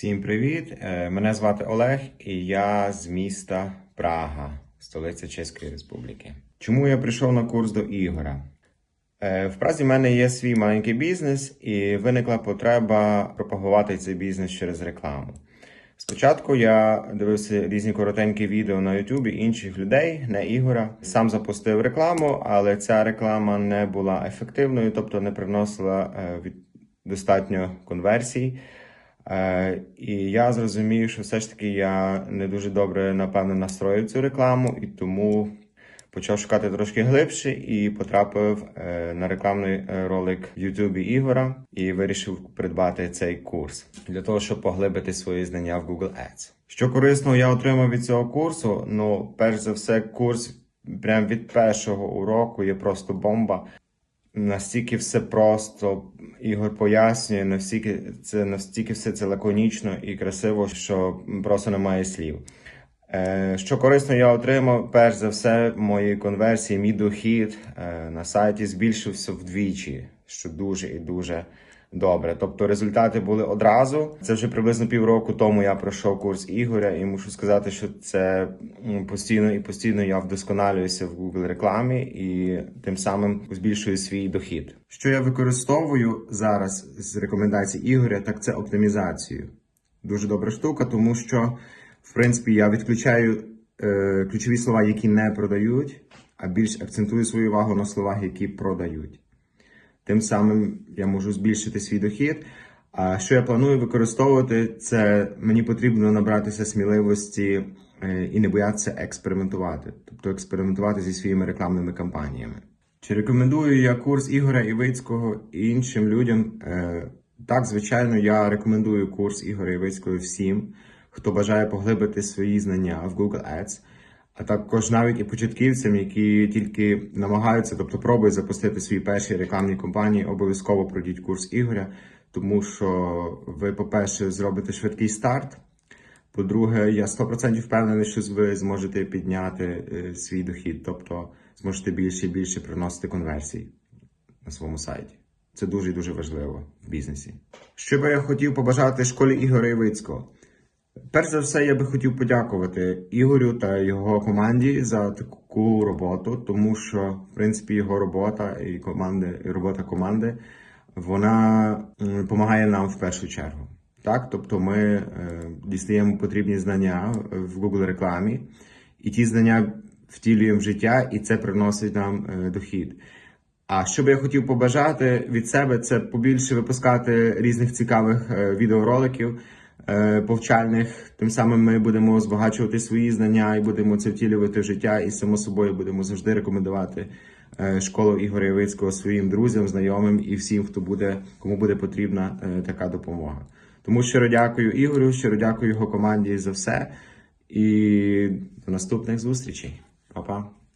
Всім привіт! Е, Мене звати Олег, і я з міста Прага, столиця Чеської Республіки. Чому я прийшов на курс до Ігора? Е, В Празі в мене є свій маленький бізнес, і виникла потреба пропагувати цей бізнес через рекламу. Спочатку я дивився різні коротенькі відео на Ютубі інших людей, не Ігора. Сам запустив рекламу, але ця реклама не була ефективною, тобто не приносила е, достатньо конверсій. Е, і я зрозумів, що все ж таки я не дуже добре, напевно, настроїв цю рекламу, і тому почав шукати трошки глибше і потрапив е, на рекламний е, ролик в Ютубі Ігора і вирішив придбати цей курс для того, щоб поглибити свої знання в Google Ads. Що корисного я отримав від цього курсу? Ну, перш за все, курс прям від першого уроку є просто бомба. Настільки все просто, Ігор пояснює, настільки це настільки все це лаконічно і красиво, що просто немає слів. Е, що корисно я отримав, перш за все, мої конверсії, мій дохід е, на сайті збільшився вдвічі, що дуже і дуже добре. Тобто результати були одразу. Це вже приблизно півроку тому я пройшов курс Ігоря, і мушу сказати, що це постійно і постійно я вдосконалююся в Google рекламі і тим самим збільшую свій дохід. Що я використовую зараз з рекомендацій Ігоря, так це оптимізацію. Дуже добра штука, тому що в принципі я відключаю е, ключові слова, які не продають, а більш акцентую свою увагу на словах, які продають. Тим самим я можу збільшити свій дохід. А що я планую використовувати, це мені потрібно набратися сміливості е, і не боятися експериментувати, тобто експериментувати зі своїми рекламними кампаніями. Чи рекомендую я курс Ігоря Івицького іншим людям? Е, Так, звичайно, я рекомендую курс Ігоря Івицького всім, хто бажає поглибити свої знання в Google Ads, а також навіть і початківцям, які тільки намагаються, тобто пробують запустити свої перші рекламні кампанії, обов'язково пройдіть курс Ігоря, тому що ви, по-перше, зробите швидкий старт. По-друге, я 100% впевнений, що ви зможете підняти е, свій дохід, тобто зможете більше і більше приносити конверсій на своєму сайті. Це дуже дуже важливо в бізнесі. Що би я хотів побажати школі Ігоря Івицького? Перш за все, я би хотів подякувати Ігорю та його команді за таку роботу, тому що, в принципі, його робота і команди, і робота команди вона допомагає нам в першу чергу. Так, тобто ми е, дістаємо потрібні знання в Google рекламі, і ті знання втілюємо в життя, і це приносить нам е, дохід. А що би я хотів побажати від себе, це побільше випускати різних цікавих е, відеороликів повчальних. Тим самим ми будемо збагачувати свої знання і будемо це втілювати в життя, і само собою будемо завжди рекомендувати е, школу Ігоря Євицького своїм друзям, знайомим і всім, хто буде, кому буде потрібна е, така допомога. Тому щиро дякую Ігорю, щиро дякую його команді за все. І до наступних зустрічей. Па-па.